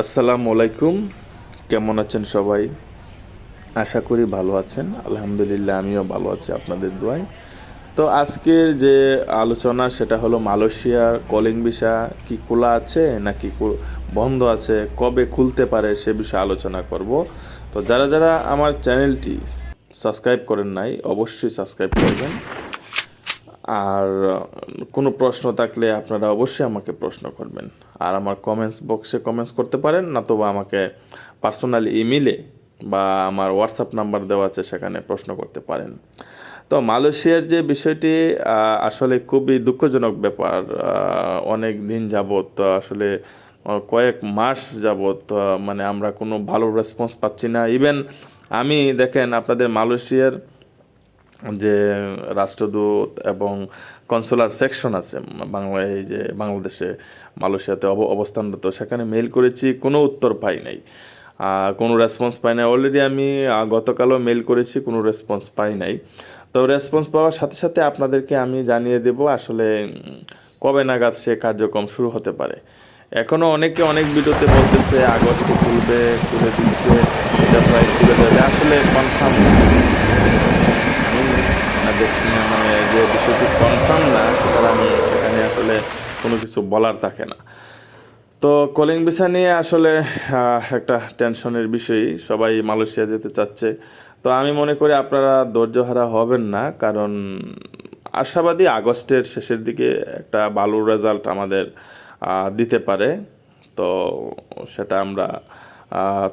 আসসালামু আলাইকুম। কেমন আছেন সবাই? আশা করি ভালো আছেন। আলহামদুলিল্লাহ, আমিও ভালো আছি আপনাদের দোয়ায়। তো আজকের যে আলোচনা, সেটা হলো মালয়েশিয়ার কলিং ভিসা কি খোলা আছে নাকি বন্ধ আছে, কবে খুলতে পারে সে বিষয়ে আলোচনা করব। তো যারা যারা আমার চ্যানেলটি সাবস্ক্রাইব করেন নাই, অবশ্যই সাবস্ক্রাইব করবেন। আর কোনো প্রশ্ন থাকলে আপনারা অবশ্যই আমাকে প্রশ্ন করবেন। আর আমার কমেন্টস বক্সে কমেন্টস করতে পারেন, নতুবা আমাকে পার্সোনালি ইমেলে বা আমার হোয়াটসঅ্যাপ নাম্বার দেওয়া আছে, সেখানে প্রশ্ন করতে পারেন। তো মালয়েশিয়ার যে বিষয়টি আসলে খুবই দুঃখজনক ব্যাপার। অনেক দিন যাবৎ, আসলে কয়েক মাস যাবৎ মানে আমরা কোনো ভালো রেসপন্স পাচ্ছি না। ইভেন আমি দেখেন, আপনাদের মালয়েশিয়ার যে রাষ্ট্রদূত এবং কনসুলার সেকশন আছে বাংলায় এই যে বাংলাদেশে, মালয়েশিয়াতে অব অবস্থানরত। সেখানে মেইল করেছি, কোনো উত্তর পাই নাই। কোনো রেসপন্স পাই নাই। অলরেডি আমি গতকালও মেল করেছি, কোনো রেসপন্স পাই নাই। তো রেসপন্স পাওয়ার সাথে সাথে আপনাদেরকে আমি জানিয়ে দেব আসলে কবে নাগাদ সে কার্যক্রম শুরু হতে পারে। এখনও অনেকে অনেক ভিডিওতে বলতেছে আগস্টে খুলবে খুলে দিচ্ছে আসলে কনফার্ম আমি দেখছি না মানে যে বিষয়টি কনফার্ম না সুতরাং সেখানে আসলে কোনো কিছু বলার থাকে না। তো কলিং ভিসা নিয়ে আসলে একটা টেনশনের বিষয় সবাই মালয়েশিয়া যেতে চাচ্ছে। তো আমি মনে করি আপনারা ধৈর্যহারা হবেন না, কারণ আশাবাদী আগস্টের শেষের দিকে একটা ভালো রেজাল্ট আমাদের দিতে পারে। তো সেটা আমরা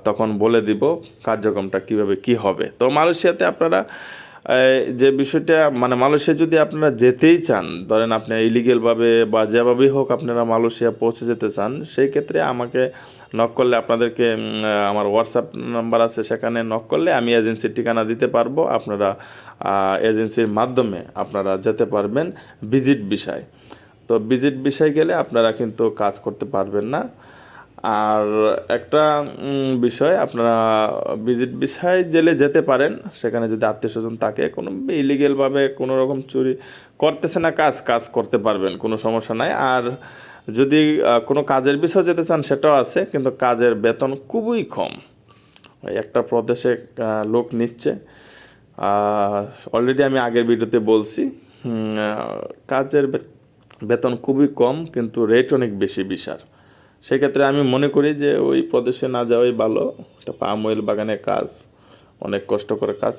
তখন বলে দিব কার্যক্রমটা কীভাবে কি হবে। তো মালয়েশিয়াতে আপনারা যে বিষয়টা মানে মালয়েশিয়া যদি আপনারা যেতেই চান, ধরেন আপনি ইলিগেলভাবে বা যেভাবেই হোক আপনারা মালয়েশিয়া পৌঁছে যেতে চান, সেই ক্ষেত্রে আমাকে নক করলে আপনাদেরকে আমার হোয়াটসঅ্যাপ নাম্বার আছে, সেখানে নক করলে আমি এজেন্সির ঠিকানা দিতে পারব, আপনারা এজেন্সির মাধ্যমে আপনারা যেতে পারবেন ভিজিট বিষয়। তো ভিজিট বিষয় গেলে আপনারা কিন্তু কাজ করতে পারবেন না। আর একটা বিষয়, আপনারা ভিজিট বিষয় জেলে যেতে পারেন। সেখানে যদি আত্মীয় স্বজন থাকে, কোনো ইলিগেলভাবে কোনো রকম চুরি করতেছে না, কাজ কাজ করতে পারবেন, কোনো সমস্যা নাই। আর যদি কোনো কাজের বিষয় যেতে চান, সেটাও আছে, কিন্তু কাজের বেতন খুবই কম। ওই একটা প্রদেশে লোক নিচ্ছে। অলরেডি আমি আগের ভিডিওতে বলছি কাজের বেতন খুবই কম, কিন্তু রেট অনেক বেশি, বিশাল। সেক্ষেত্রে আমি মনে করি যে ওই প্রদেশে না যাওয়াই ভালো। একটা পাম অয়েল বাগানের কাজ, অনেক কষ্ট করে কাজ।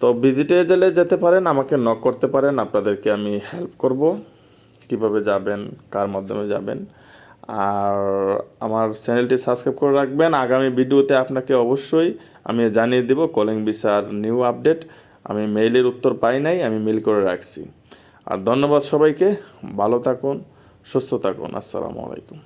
তো ভিজিটে গেলে যেতে পারেন, আমাকে নক করতে পারেন, আপনাদেরকে আমি হেল্প করব। কীভাবে যাবেন, কার মাধ্যমে যাবেন। আর আমার চ্যানেলটি সাবস্ক্রাইব করে রাখবেন। আগামী ভিডিওতে আপনাকে অবশ্যই আমি জানিয়ে দেব কলিং ভিসার নিউ আপডেট আমি মেইলের উত্তর পাই নাই, আমি মেইল করে রাখছি। আর ধন্যবাদ সবাইকে। ভালো থাকুন, সুস্থ থাকুন। আসসালামু আলাইকুম।